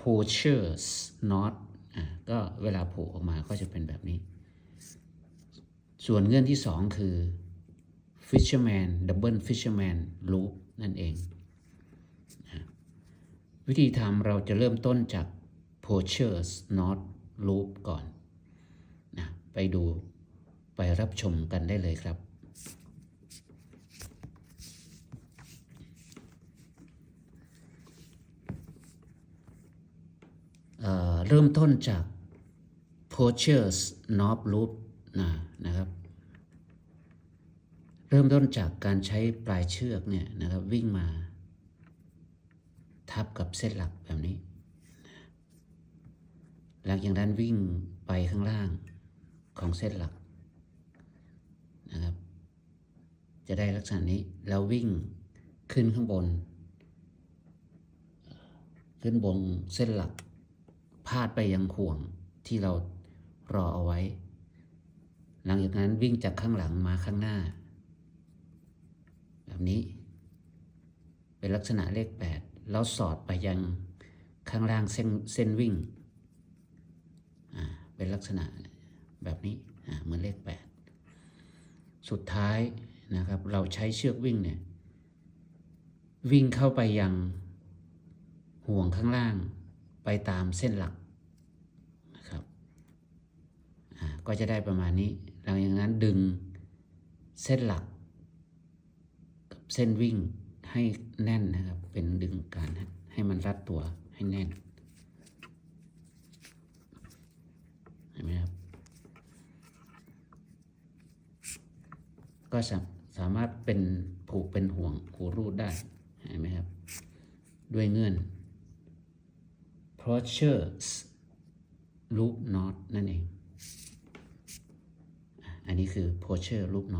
poachers knot อะก็เวลาผูกออกมาก็จะเป็นแบบนี้ ส่วนเงื่อนที่สองคือ fisherman double fisherman loop นั่นเอง วิธีทำเราจะเริ่มต้นจาก poachers knot loop ก่อนนะไปดูไปรับชมกันได้เลยครับ เริ่มต้นจาก poachers n o b loop นะนะครับ เริ่มต้นจากการใช้ปลายเชือกเนี่ยนะครับวิ่งมา ทับกับเส้นหลักแบบนี้ หลังจากนั้นวิ่งไปข้างล่างของเส้นหลักนะครับ จะได้ลักษณะนี้แล้ววิ่งขึ้นข้างบน ขึ้นบนเส้นหลัก พาดไปยังห่วงที่เรารอเอาไว้ หลังจากนั้นวิ่งจากข้างหลังมาข้างหน้า แบบนี้ เป็นลักษณะเลขแปดแล้วสอดไปยังข้างล่างเส้นเส้นวิ่ง เป็นลักษณะแบบนี้เหมือนเลขแปดสุดท้ายนะครับเราใช้เชือกวิ่งเนี่ยวิ่งเข้าไปยังห่วงข้างล่างไปตามเส้นหลักนะครับอ่า ก็จะได้ประมาณนี้ หลังจากนั้นดึงเส้นหลักกับเส้นวิ่งให้แน่นนะครับ เป็นดึงการให้มันรัดตัวให้แน่นเห็นไหมครับก็สาสามารถเป็นผูกเป็นห่วงหูรูดได้เห็นไหมครับ ด้วยเงื่อน Poachers loop knot นั่นเอง นี้คือพสเชอร์ลูกน็อต